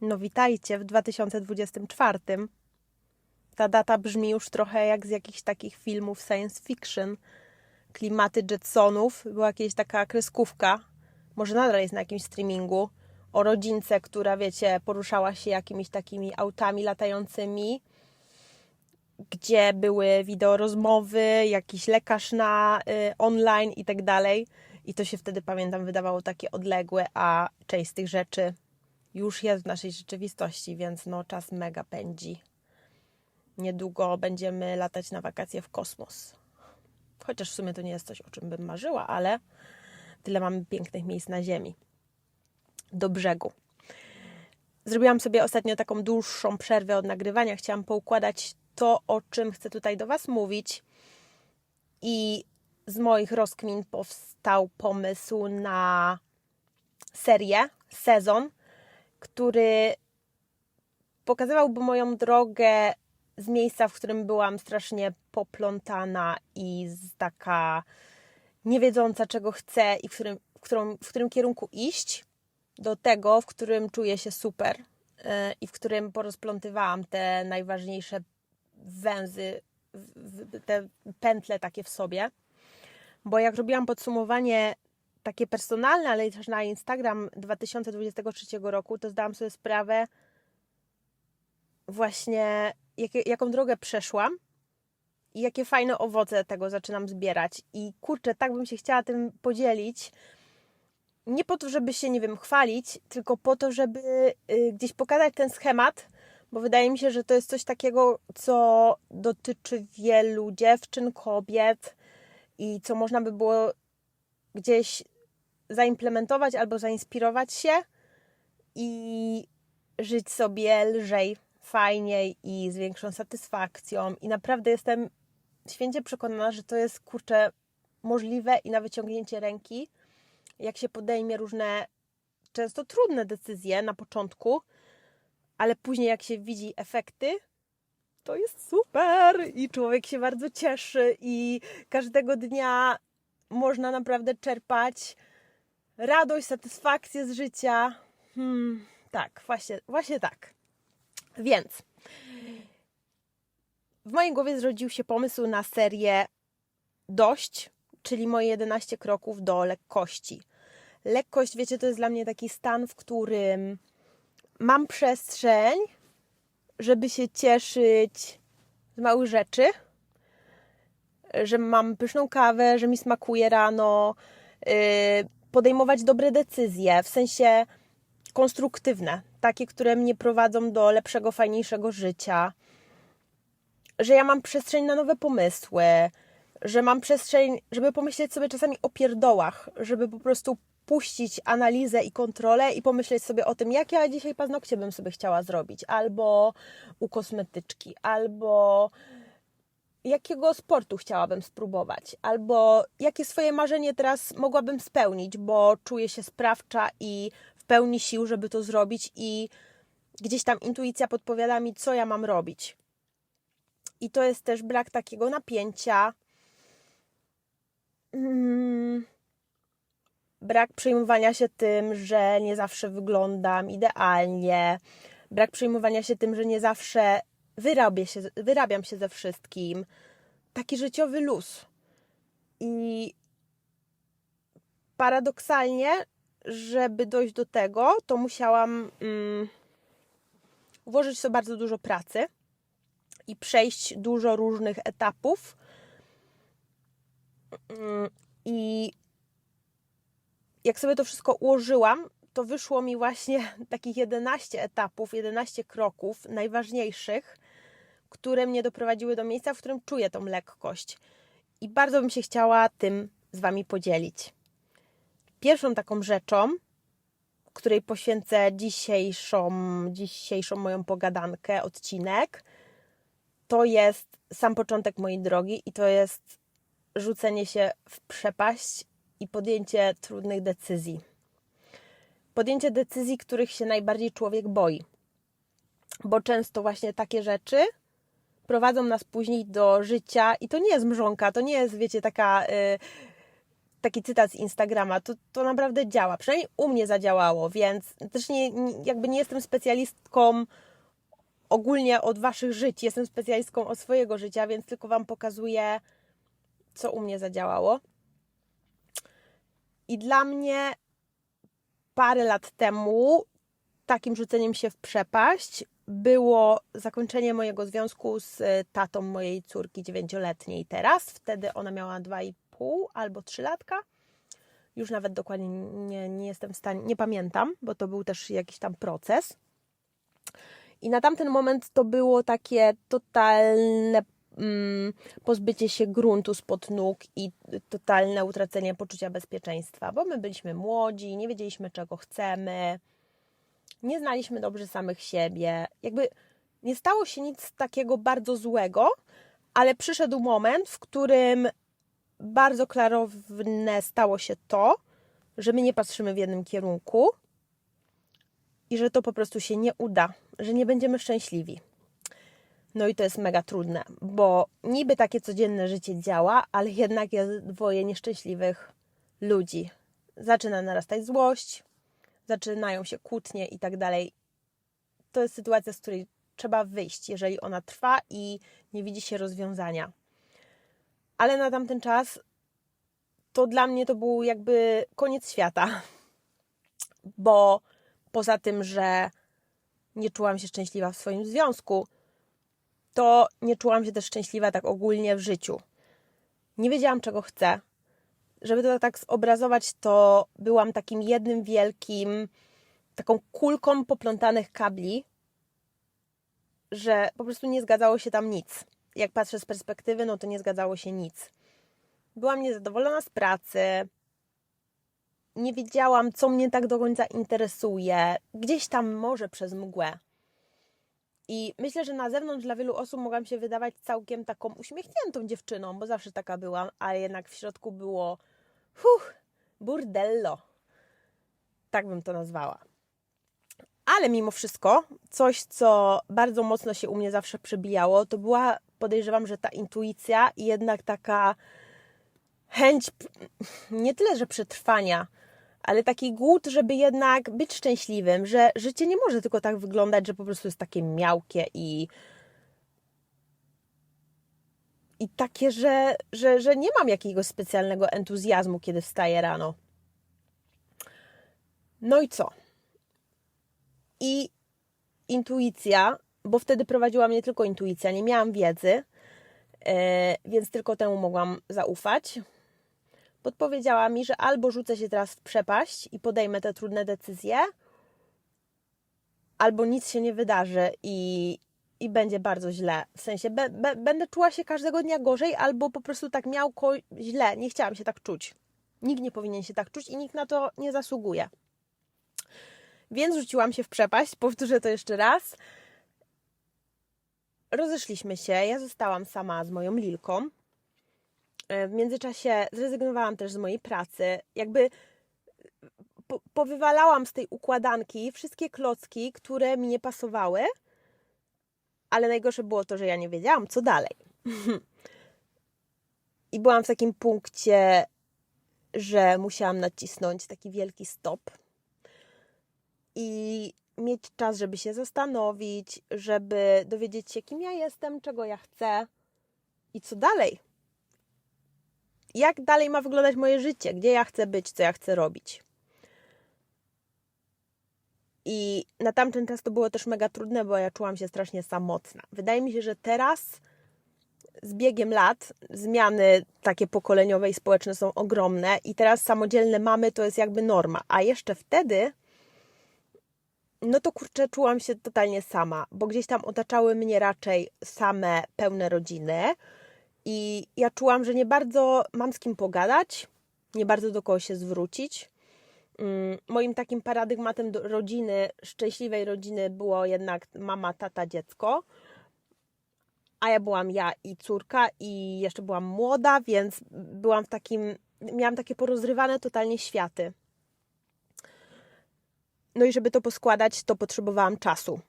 No witajcie w 2024. Ta data brzmi już trochę jak z jakichś takich filmów science fiction. Klimaty Jetsonów. Była jakaś taka kreskówka, może nadal jest na jakimś streamingu, o rodzince, która, wiecie, poruszała się jakimiś takimi autami latającymi, gdzie były wideo rozmowy, jakiś lekarz na y, online i tak dalej. I to się wtedy, pamiętam, wydawało takie odległe, a część z tych rzeczy już jest w naszej rzeczywistości, więc no czas mega pędzi. Niedługo będziemy latać na wakacje w kosmos. Chociaż w sumie to nie jest coś, o czym bym marzyła, ale tyle mamy pięknych miejsc na Ziemi. Do brzegu. Zrobiłam sobie ostatnio taką dłuższą przerwę od nagrywania. Chciałam poukładać to, o czym chcę tutaj do Was mówić. I z moich rozkmin powstał pomysł na serię, sezon, który pokazywałby moją drogę z miejsca, w którym byłam strasznie poplątana i taka niewiedząca, czego chcę i w którym, w, którym, w którym kierunku iść, do tego, w którym czuję się super yy, i w którym porozplątywałam te najważniejsze węzy, te pętle takie w sobie. Bo jak robiłam podsumowanie takie personalne, ale też na Instagram 2023 roku, to zdałam sobie sprawę właśnie, jakie, jaką drogę przeszłam i jakie fajne owoce tego zaczynam zbierać. I kurczę, tak bym się chciała tym podzielić. Nie po to, żeby się, nie wiem, chwalić, tylko po to, żeby y, gdzieś pokazać ten schemat, bo wydaje mi się, że to jest coś takiego, co dotyczy wielu dziewczyn, kobiet i co można by było gdzieś zaimplementować albo zainspirować się i żyć sobie lżej, fajniej i z większą satysfakcją. I naprawdę jestem święcie przekonana, że to jest kurczę możliwe i na wyciągnięcie ręki, jak się podejmie różne często trudne decyzje na początku, ale później jak się widzi efekty, to jest super i człowiek się bardzo cieszy i każdego dnia można naprawdę czerpać radość, satysfakcję z życia. Hmm, tak, właśnie, właśnie tak. Więc w mojej głowie zrodził się pomysł na serię Dość, czyli moje 11 kroków do lekkości. Lekkość, wiecie, to jest dla mnie taki stan, w którym mam przestrzeń, żeby się cieszyć z małych rzeczy, że mam pyszną kawę, że mi smakuje rano, yy, podejmować dobre decyzje, w sensie konstruktywne, takie, które mnie prowadzą do lepszego, fajniejszego życia, że ja mam przestrzeń na nowe pomysły, że mam przestrzeń, żeby pomyśleć sobie czasami o pierdołach, żeby po prostu puścić analizę i kontrolę i pomyśleć sobie o tym, jak ja dzisiaj paznokcie bym sobie chciała zrobić, albo u kosmetyczki, albo jakiego sportu chciałabym spróbować, albo jakie swoje marzenie teraz mogłabym spełnić, bo czuję się sprawcza i w pełni sił, żeby to zrobić, i gdzieś tam intuicja podpowiada mi, co ja mam robić. I to jest też brak takiego napięcia. Hmm. Brak przejmowania się tym, że nie zawsze wyglądam idealnie. Brak przejmowania się tym, że nie zawsze wyrabię się, wyrabiam się ze wszystkim. Taki życiowy luz. I paradoksalnie, żeby dojść do tego, to musiałam mm, włożyć sobie bardzo dużo pracy i przejść dużo różnych etapów. Mm, I jak sobie to wszystko ułożyłam, to wyszło mi właśnie takich 11 etapów, 11 kroków najważniejszych, które mnie doprowadziły do miejsca, w którym czuję tą lekkość. I bardzo bym się chciała tym z Wami podzielić. Pierwszą taką rzeczą, której poświęcę dzisiejszą, dzisiejszą moją pogadankę, odcinek, to jest sam początek mojej drogi i to jest rzucenie się w przepaść i podjęcie trudnych decyzji. Podjęcie decyzji, których się najbardziej człowiek boi. Bo często właśnie takie rzeczy prowadzą nas później do życia i to nie jest mrzonka, to nie jest, wiecie, taka y, taki cytat z Instagrama, to, to naprawdę działa. Przynajmniej u mnie zadziałało, więc też nie, jakby nie jestem specjalistką ogólnie od waszych żyć. Jestem specjalistką od swojego życia, więc tylko wam pokazuję, co u mnie zadziałało. I dla mnie parę lat temu takim rzuceniem się w przepaść było zakończenie mojego związku z e, tatą mojej córki dziewięcioletniej teraz. Wtedy ona miała 2,5 albo 3 latka. Już nawet dokładnie nie, nie jestem w stanie, nie pamiętam, bo to był też jakiś tam proces. I na tamten moment to było takie totalne mm, pozbycie się gruntu spod nóg i totalne utracenie poczucia bezpieczeństwa, bo my byliśmy młodzi, nie wiedzieliśmy czego chcemy, nie znaliśmy dobrze samych siebie. Jakby nie stało się nic takiego bardzo złego, ale przyszedł moment, w którym bardzo klarowne stało się to, że my nie patrzymy w jednym kierunku i że to po prostu się nie uda, że nie będziemy szczęśliwi. No i to jest mega trudne, bo niby takie codzienne życie działa, ale jednak jest dwoje nieszczęśliwych ludzi. Zaczyna narastać złość, zaczynają się kłótnie i tak dalej. To jest sytuacja, z której trzeba wyjść, jeżeli ona trwa i nie widzi się rozwiązania. Ale na tamten czas to dla mnie to był jakby koniec świata, bo poza tym, że nie czułam się szczęśliwa w swoim związku, to nie czułam się też szczęśliwa tak ogólnie w życiu. Nie wiedziałam, czego chcę. Żeby to tak zobrazować, to byłam takim jednym wielkim, taką kulką poplątanych kabli, że po prostu nie zgadzało się tam nic. Jak patrzę z perspektywy, no to nie zgadzało się nic. Byłam niezadowolona z pracy, nie wiedziałam, co mnie tak do końca interesuje, gdzieś tam może przez mgłę. I myślę, że na zewnątrz dla wielu osób mogłam się wydawać całkiem taką uśmiechniętą dziewczyną, bo zawsze taka byłam, ale jednak w środku było huh, burdello. Tak bym to nazwała. Ale mimo wszystko, coś, co bardzo mocno się u mnie zawsze przebijało, to była, podejrzewam, że ta intuicja i jednak taka chęć nie tyle, że przetrwania, ale taki głód, żeby jednak być szczęśliwym, że życie nie może tylko tak wyglądać, że po prostu jest takie miałkie i i takie, że, że, że nie mam jakiegoś specjalnego entuzjazmu, kiedy wstaję rano. No i co? I intuicja, bo wtedy prowadziła mnie tylko intuicja, nie miałam wiedzy, yy, więc tylko temu mogłam zaufać podpowiedziała mi, że albo rzucę się teraz w przepaść i podejmę te trudne decyzje, albo nic się nie wydarzy i, i będzie bardzo źle. W sensie be, be, będę czuła się każdego dnia gorzej, albo po prostu tak miałko źle. Nie chciałam się tak czuć. Nikt nie powinien się tak czuć i nikt na to nie zasługuje. Więc rzuciłam się w przepaść, powtórzę to jeszcze raz. Rozeszliśmy się, ja zostałam sama z moją Lilką. E, w międzyczasie zrezygnowałam też z mojej pracy. Jakby po, powywalałam z tej układanki wszystkie klocki, które mi nie pasowały, ale najgorsze było to, że ja nie wiedziałam, co dalej. I byłam w takim punkcie, że musiałam nacisnąć taki wielki stop i mieć czas, żeby się zastanowić, żeby dowiedzieć się, kim ja jestem, czego ja chcę i co dalej jak dalej ma wyglądać moje życie, gdzie ja chcę być, co ja chcę robić. I na tamten czas to było też mega trudne, bo ja czułam się strasznie samotna. Wydaje mi się, że teraz z biegiem lat zmiany takie pokoleniowe i społeczne są ogromne i teraz samodzielne mamy to jest jakby norma, a jeszcze wtedy no to kurczę, czułam się totalnie sama, bo gdzieś tam otaczały mnie raczej same pełne rodziny, i ja czułam, że nie bardzo mam z kim pogadać, nie bardzo do kogo się zwrócić. Mm, moim takim paradygmatem rodziny, szczęśliwej rodziny było jednak mama, tata, dziecko. A ja byłam ja i córka i jeszcze byłam młoda, więc byłam w takim, miałam takie porozrywane totalnie światy. No i żeby to poskładać, to potrzebowałam czasu.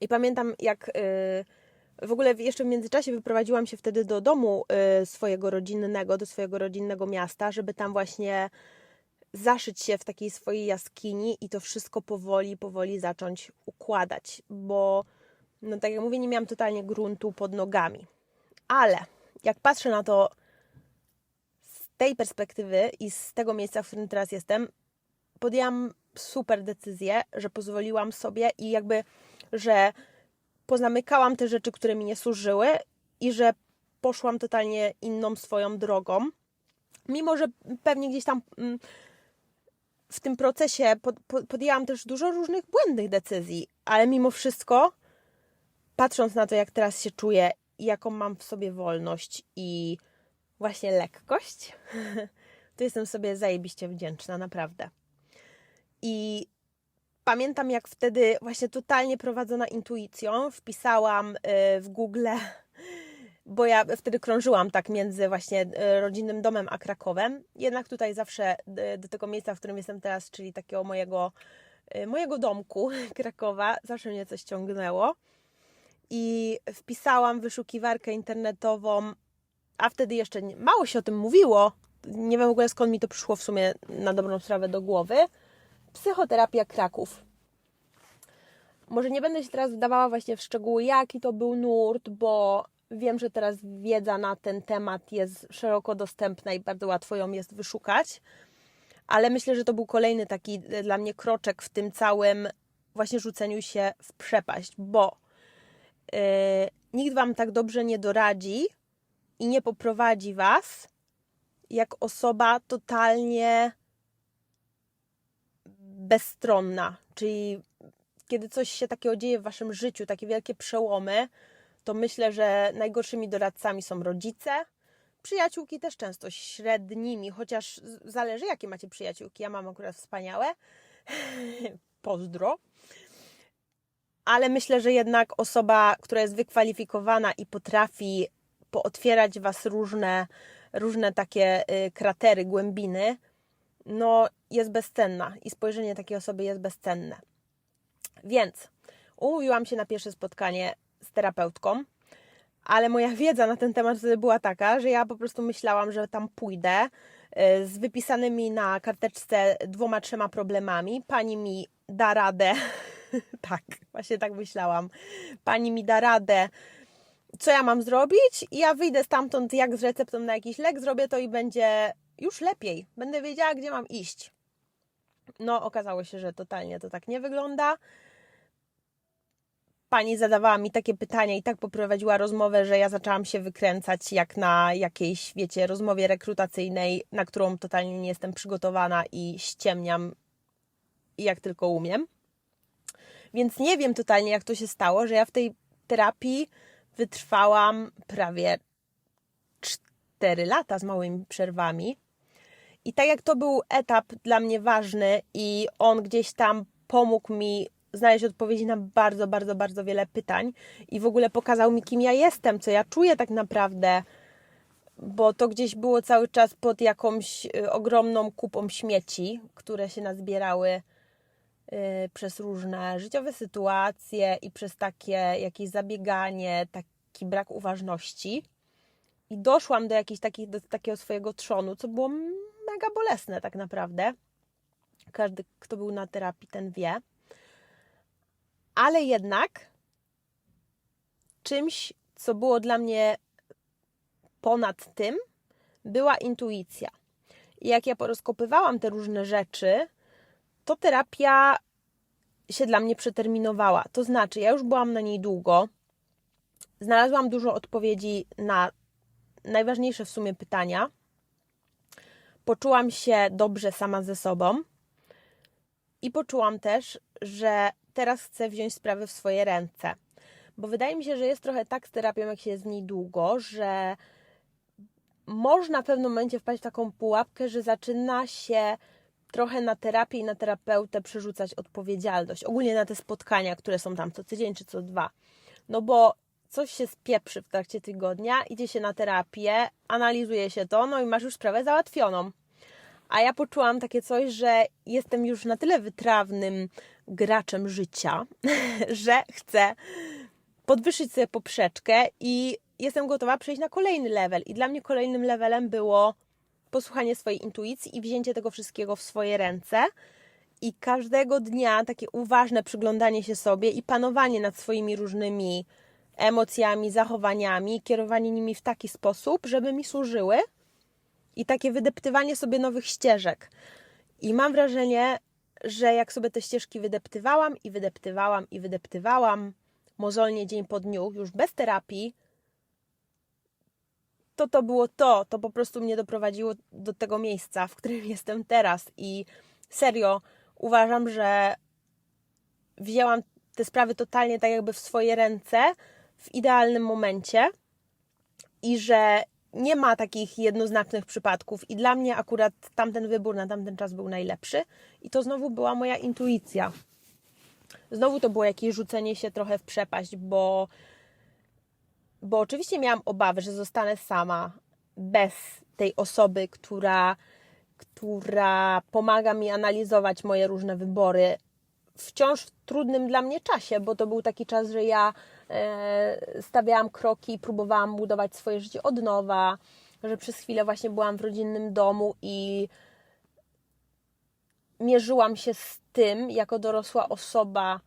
I pamiętam, jak yy, W ogóle jeszcze w międzyczasie wyprowadziłam się wtedy do domu y, swojego rodzinnego, do swojego rodzinnego miasta, żeby tam właśnie zaszyć się w takiej swojej jaskini i to wszystko powoli, powoli zacząć układać, bo no tak jak mówię, nie miałam totalnie gruntu pod nogami. Ale jak patrzę na to z tej perspektywy i z tego miejsca, w którym teraz jestem, podjęłam super decyzję, że pozwoliłam sobie i jakby, że pozamykałam te rzeczy, które mi nie służyły i że poszłam totalnie inną swoją drogą. Mimo, że pewnie gdzieś tam mm, w tym procesie pod, pod, podjęłam też dużo różnych błędnych decyzji, ale mimo wszystko, patrząc na to, jak teraz się czuję jaką mam w sobie wolność i właśnie lekkość, to jestem sobie zajebiście wdzięczna, naprawdę. I pamiętam, jak wtedy właśnie totalnie prowadzona intuicją wpisałam y, w Google, bo ja wtedy krążyłam tak między właśnie y, rodzinnym domem a Krakowem. Jednak tutaj zawsze y, do tego miejsca, w którym jestem teraz, czyli takiego mojego, mojego domku Krakowa, zawsze mnie coś ciągnęło. I wpisałam wyszukiwarkę internetową, a wtedy jeszcze mało się o tym mówiło. Nie wiem w ogóle skąd mi to przyszło w sumie na dobrą sprawę do głowy Psychoterapia Kraków. Może nie będę się teraz wdawała właśnie w szczegóły, jaki to był nurt, bo wiem, że teraz wiedza na ten temat jest szeroko dostępna i bardzo łatwo ją jest wyszukać. Ale myślę, że to był kolejny taki dla mnie kroczek w tym całym właśnie rzuceniu się w przepaść, bo yy, nikt Wam tak dobrze nie doradzi i nie poprowadzi Was, jak osoba totalnie bezstronna, czyli kiedy coś się takiego dzieje w waszym życiu, takie wielkie przełomy, to myślę, że najgorszymi doradcami są rodzice. Przyjaciółki też często średnimi, chociaż zależy, jakie macie przyjaciółki. Ja mam akurat wspaniałe. Pozdro. Ale myślę, że jednak osoba, która jest wykwalifikowana i potrafi pootwierać was różne, różne takie y, kratery, głębiny, no jest bezcenna i spojrzenie takiej osoby jest bezcenne. Więc umówiłam się na pierwsze spotkanie z terapeutką, ale moja wiedza na ten temat wtedy była taka, że ja po prostu myślałam, że tam pójdę y, z wypisanymi na karteczce dwoma, trzema problemami. Pani mi da radę. tak, właśnie tak myślałam. Pani mi da radę, co ja mam zrobić, i ja wyjdę stamtąd jak z receptą na jakiś lek, zrobię to i będzie już lepiej. Będę wiedziała, gdzie mam iść. No, okazało się, że totalnie to tak nie wygląda. Pani zadawała mi takie pytania i tak poprowadziła rozmowę, że ja zaczęłam się wykręcać jak na jakiejś, wiecie, rozmowie rekrutacyjnej, na którą totalnie nie jestem przygotowana i ściemniam jak tylko umiem. Więc nie wiem totalnie, jak to się stało, że ja w tej terapii wytrwałam prawie 4 lata z małymi przerwami. I tak jak to był etap dla mnie ważny i on gdzieś tam pomógł mi znaleźć odpowiedzi na bardzo, bardzo, bardzo wiele pytań i w ogóle pokazał mi, kim ja jestem, co ja czuję tak naprawdę, bo to gdzieś było cały czas pod jakąś y, ogromną kupą śmieci, które się nazbierały y, przez różne życiowe sytuacje i przez takie jakieś zabieganie, taki brak uważności. I doszłam do, do takiego swojego trzonu, co było mega bolesne tak naprawdę. Każdy, kto był na terapii, ten wie. Ale jednak czymś, co było dla mnie ponad tym, była intuicja. I jak ja porozkopywałam te różne rzeczy, to terapia się dla mnie przeterminowała. To znaczy, ja już byłam na niej długo, znalazłam dużo odpowiedzi na najważniejsze w sumie pytania, poczułam się dobrze sama ze sobą i poczułam też, że teraz chcę wziąć sprawy w swoje ręce. Bo wydaje mi się, że jest trochę tak z terapią, jak się w niej długo, że można w pewnym momencie wpaść w taką pułapkę, że zaczyna się trochę na terapię i na terapeutę przerzucać odpowiedzialność. Ogólnie na te spotkania, które są tam co tydzień czy co dwa. No bo coś się spieprzy w trakcie tygodnia, idzie się na terapię, analizuje się to, no i masz już sprawę załatwioną. A ja poczułam takie coś, że jestem już na tyle wytrawnym graczem życia, że chcę podwyższyć sobie poprzeczkę i jestem gotowa przejść na kolejny level. I dla mnie kolejnym levelem było posłuchanie swojej intuicji i wzięcie tego wszystkiego w swoje ręce. I każdego dnia takie uważne przyglądanie się sobie i panowanie nad swoimi różnymi emocjami, zachowaniami, kierowanie nimi w taki sposób, żeby mi służyły i takie wydeptywanie sobie nowych ścieżek. I mam wrażenie, że jak sobie te ścieżki wydeptywałam i wydeptywałam i wydeptywałam mozolnie dzień po dniu, już bez terapii, to to było to. To po prostu mnie doprowadziło do tego miejsca, w którym jestem teraz. I serio uważam, że wzięłam te sprawy totalnie tak jakby w swoje ręce w idealnym momencie i że nie ma takich jednoznacznych przypadków. I dla mnie akurat tamten wybór na tamten czas był najlepszy. I to znowu była moja intuicja. Znowu to było jakieś rzucenie się trochę w przepaść, bo, bo oczywiście miałam obawy, że zostanę sama bez tej osoby, która, która pomaga mi analizować moje różne wybory. Wciąż w trudnym dla mnie czasie, bo to był taki czas, że ja stawiałam kroki próbowałam budować swoje życie od nowa, że przez chwilę właśnie byłam w rodzinnym domu i mierzyłam się z tym, jako dorosła osoba,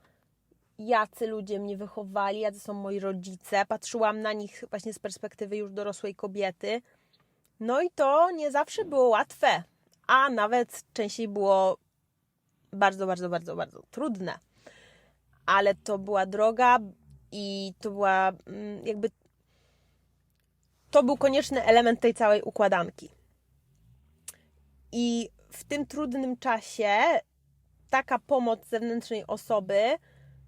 jacy ludzie mnie wychowali, jacy są moi rodzice. Patrzyłam na nich właśnie z perspektywy już dorosłej kobiety. No i to nie zawsze było łatwe, a nawet częściej było bardzo, bardzo, bardzo, bardzo trudne. Ale to była droga i to była mm, jakby. To był konieczny element tej całej układanki. I w tym trudnym czasie taka pomoc zewnętrznej osoby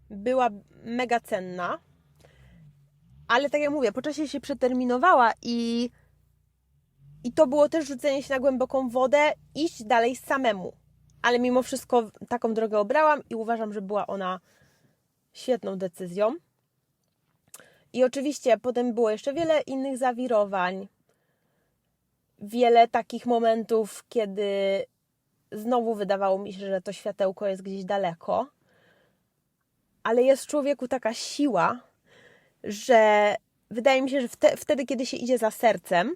była mega cenna. Ale tak jak mówię, po czasie się przeterminowała i, i to było też rzucenie się na głęboką wodę, iść dalej samemu. Ale mimo wszystko taką drogę obrałam i uważam, że była ona świetną decyzją. I oczywiście potem było jeszcze wiele innych zawirowań, wiele takich momentów, kiedy znowu wydawało mi się, że to światełko jest gdzieś daleko, ale jest w człowieku taka siła, że wydaje mi się, że wte, wtedy, kiedy się idzie za sercem,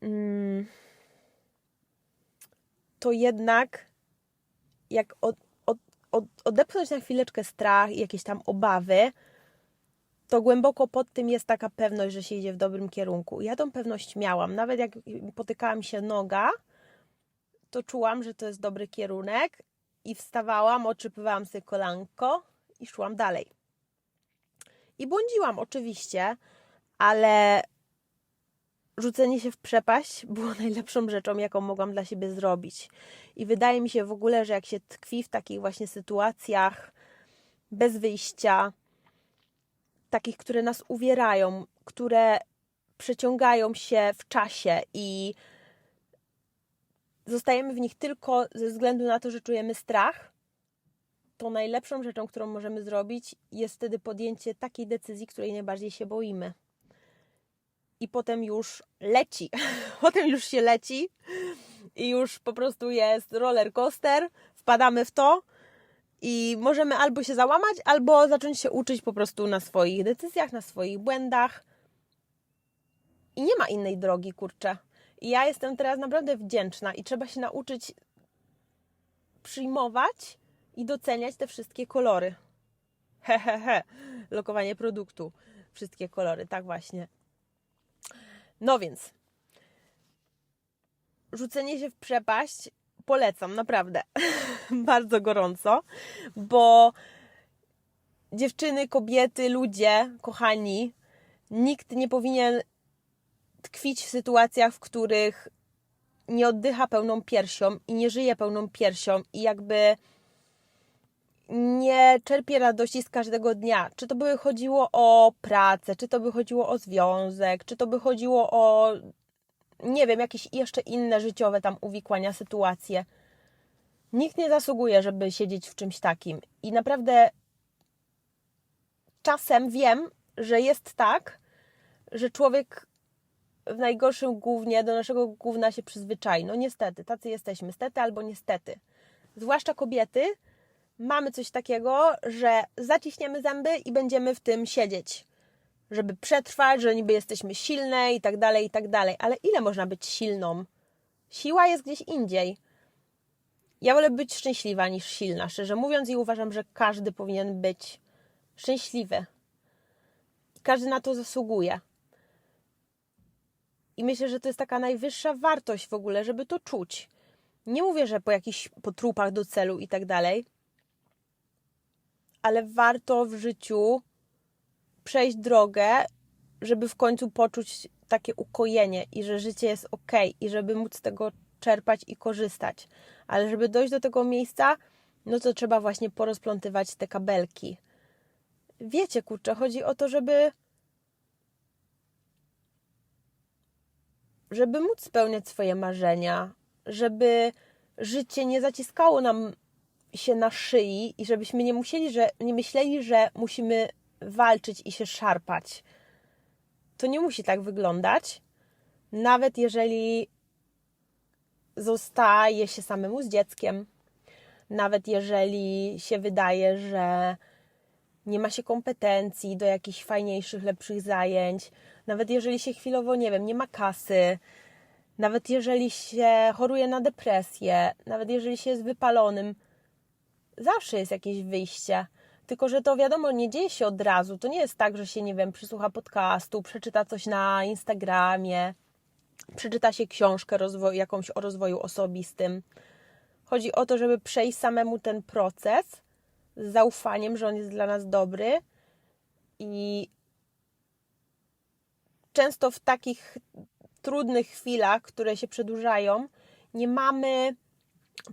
mm, to jednak jak od, od, od, odepchnąć na chwileczkę strach i jakieś tam obawy, to głęboko pod tym jest taka pewność, że się idzie w dobrym kierunku. Ja tą pewność miałam. Nawet jak potykała mi się noga, to czułam, że to jest dobry kierunek i wstawałam, oczypywałam sobie kolanko i szłam dalej. I błądziłam oczywiście, ale rzucenie się w przepaść było najlepszą rzeczą, jaką mogłam dla siebie zrobić. I wydaje mi się w ogóle, że jak się tkwi w takich właśnie sytuacjach bez wyjścia, takich, które nas uwierają, które przeciągają się w czasie i zostajemy w nich tylko ze względu na to, że czujemy strach, to najlepszą rzeczą, którą możemy zrobić, jest wtedy podjęcie takiej decyzji, której najbardziej się boimy. I potem już leci. potem już się leci i już po prostu jest roller coaster, wpadamy w to i możemy albo się załamać, albo zacząć się uczyć po prostu na swoich decyzjach, na swoich błędach. I nie ma innej drogi, kurczę. I ja jestem teraz naprawdę wdzięczna i trzeba się nauczyć przyjmować i doceniać te wszystkie kolory. Hehehe, he, he. lokowanie produktu. Wszystkie kolory, tak właśnie. No więc, rzucenie się w przepaść polecam, naprawdę. Bardzo gorąco, bo dziewczyny, kobiety, ludzie, kochani, nikt nie powinien tkwić w sytuacjach, w których nie oddycha pełną piersią i nie żyje pełną piersią i jakby nie czerpie radości z każdego dnia. Czy to by chodziło o pracę, czy to by chodziło o związek, czy to by chodziło o nie wiem, jakieś jeszcze inne życiowe tam uwikłania, sytuacje. Nikt nie zasługuje, żeby siedzieć w czymś takim. I naprawdę czasem wiem, że jest tak, że człowiek w najgorszym głównie do naszego główna się przyzwyczai. No niestety, tacy jesteśmy, stety albo niestety. Zwłaszcza kobiety mamy coś takiego, że zaciśniemy zęby i będziemy w tym siedzieć. Żeby przetrwać, że niby jesteśmy silne i tak dalej, i tak dalej. Ale ile można być silną? Siła jest gdzieś indziej. Ja wolę być szczęśliwa niż silna, szczerze mówiąc, i uważam, że każdy powinien być szczęśliwy. Każdy na to zasługuje. I myślę, że to jest taka najwyższa wartość w ogóle, żeby to czuć. Nie mówię, że po jakichś potrupach do celu i tak dalej, ale warto w życiu przejść drogę, żeby w końcu poczuć takie ukojenie i że życie jest ok, i żeby móc z tego czerpać i korzystać. Ale żeby dojść do tego miejsca, no to trzeba właśnie porozplątywać te kabelki. Wiecie, kurczę, chodzi o to, żeby żeby móc spełniać swoje marzenia, żeby życie nie zaciskało nam się na szyi i żebyśmy nie musieli, że nie myśleli, że musimy walczyć i się szarpać. To nie musi tak wyglądać. Nawet jeżeli zostaje się samemu z dzieckiem, nawet jeżeli się wydaje, że nie ma się kompetencji do jakichś fajniejszych, lepszych zajęć, nawet jeżeli się chwilowo, nie wiem, nie ma kasy, nawet jeżeli się choruje na depresję, nawet jeżeli się jest wypalonym, zawsze jest jakieś wyjście. Tylko, że to wiadomo, nie dzieje się od razu. To nie jest tak, że się, nie wiem, przysłucha podcastu, przeczyta coś na Instagramie, przeczyta się książkę rozwoju, jakąś o rozwoju osobistym. Chodzi o to, żeby przejść samemu ten proces z zaufaniem, że on jest dla nas dobry i często w takich trudnych chwilach, które się przedłużają, nie mamy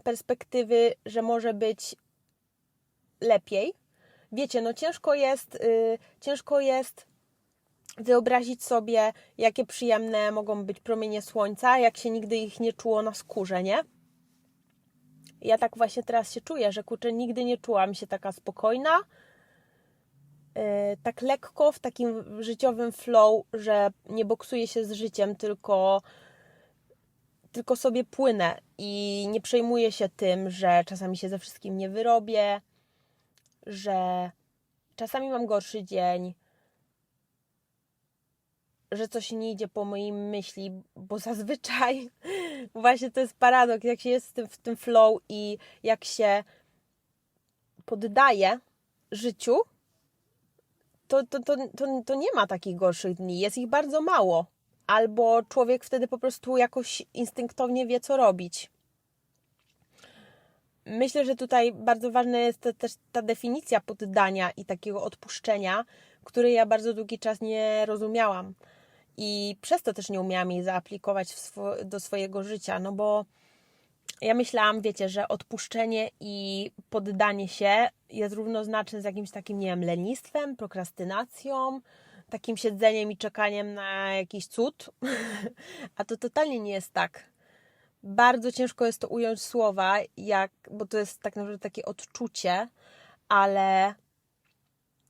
perspektywy, że może być lepiej. Wiecie, no ciężko jest, yy, ciężko jest wyobrazić sobie, jakie przyjemne mogą być promienie słońca, jak się nigdy ich nie czuło na skórze, nie? Ja tak właśnie teraz się czuję, że kurczę, nigdy nie czułam się taka spokojna, yy, tak lekko w takim życiowym flow, że nie boksuję się z życiem, tylko tylko sobie płynę i nie przejmuję się tym, że czasami się ze wszystkim nie wyrobię, że czasami mam gorszy dzień, że coś nie idzie po mojej myśli, bo zazwyczaj właśnie to jest paradoks, jak się jest w tym, w tym flow i jak się poddaje życiu, to, to, to, to, to nie ma takich gorszych dni, jest ich bardzo mało. Albo człowiek wtedy po prostu jakoś instynktownie wie, co robić. Myślę, że tutaj bardzo ważna jest też ta definicja poddania i takiego odpuszczenia, której ja bardzo długi czas nie rozumiałam. I przez to też nie umiałam jej zaaplikować swo do swojego życia, no bo ja myślałam, wiecie, że odpuszczenie i poddanie się jest równoznaczne z jakimś takim, nie wiem, lenistwem, prokrastynacją, takim siedzeniem i czekaniem na jakiś cud. A to totalnie nie jest tak. Bardzo ciężko jest to ująć słowa, jak, bo to jest tak naprawdę takie odczucie, ale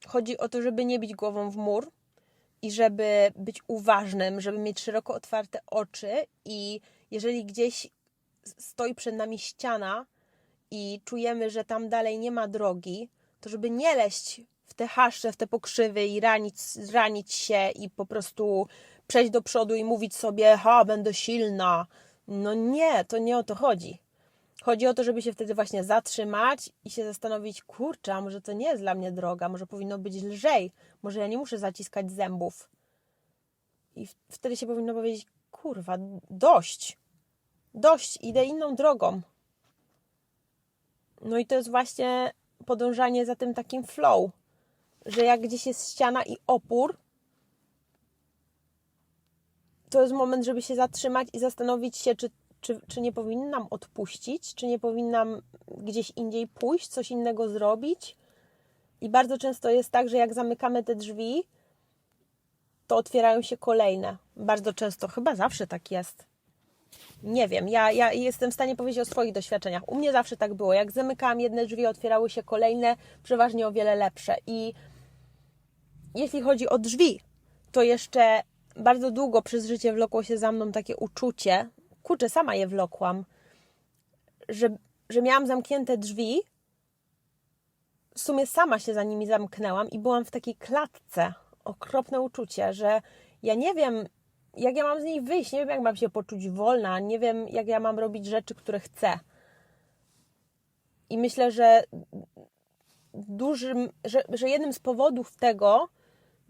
chodzi o to, żeby nie bić głową w mur i żeby być uważnym, żeby mieć szeroko otwarte oczy i jeżeli gdzieś stoi przed nami ściana i czujemy, że tam dalej nie ma drogi, to żeby nie leść w te haszcze, w te pokrzywy i ranić, ranić się i po prostu przejść do przodu i mówić sobie, ha, będę silna. No nie, to nie o to chodzi. Chodzi o to, żeby się wtedy właśnie zatrzymać i się zastanowić, kurczę, może to nie jest dla mnie droga, może powinno być lżej, może ja nie muszę zaciskać zębów. I wtedy się powinno powiedzieć, kurwa, dość, dość, idę inną drogą. No i to jest właśnie podążanie za tym takim flow, że jak gdzieś jest ściana i opór, to jest moment, żeby się zatrzymać i zastanowić się, czy, czy, czy nie powinnam odpuścić, czy nie powinnam gdzieś indziej pójść, coś innego zrobić. I bardzo często jest tak, że jak zamykamy te drzwi, to otwierają się kolejne. Bardzo często, chyba zawsze tak jest. Nie wiem, ja, ja jestem w stanie powiedzieć o swoich doświadczeniach. U mnie zawsze tak było. Jak zamykałam jedne drzwi, otwierały się kolejne, przeważnie o wiele lepsze. I jeśli chodzi o drzwi, to jeszcze bardzo długo przez życie wlokło się za mną takie uczucie, kurczę, sama je wlokłam, że, że miałam zamknięte drzwi w sumie sama się za nimi zamknęłam i byłam w takiej klatce. Okropne uczucie, że ja nie wiem, jak ja mam z niej wyjść, nie wiem, jak mam się poczuć wolna, nie wiem, jak ja mam robić rzeczy, które chcę. I myślę, że dużym, że, że jednym z powodów tego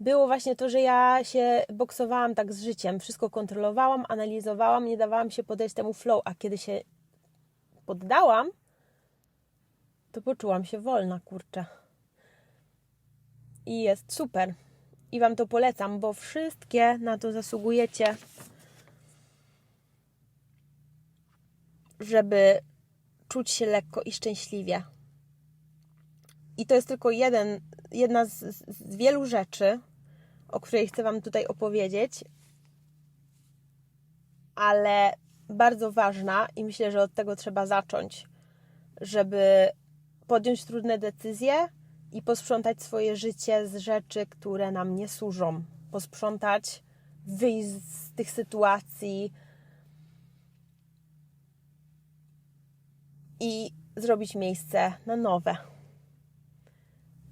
było właśnie to, że ja się boksowałam tak z życiem. Wszystko kontrolowałam, analizowałam, nie dawałam się podejść temu flow, a kiedy się poddałam, to poczułam się wolna, kurczę. I jest super. I Wam to polecam, bo wszystkie na to zasługujecie, żeby czuć się lekko i szczęśliwie. I to jest tylko jeden, jedna z, z wielu rzeczy, o której chcę Wam tutaj opowiedzieć, ale bardzo ważna i myślę, że od tego trzeba zacząć, żeby podjąć trudne decyzje i posprzątać swoje życie z rzeczy, które nam nie służą. Posprzątać, wyjść z tych sytuacji i zrobić miejsce na nowe.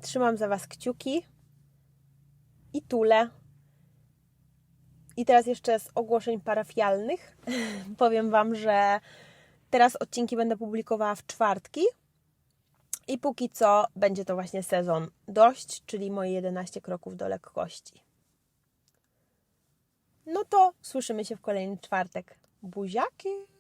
Trzymam za Was kciuki i tule. I teraz jeszcze z ogłoszeń parafialnych powiem Wam, że teraz odcinki będę publikowała w czwartki. I póki co będzie to właśnie sezon dość, czyli moje 11 kroków do lekkości. No to słyszymy się w kolejny czwartek. Buziaki!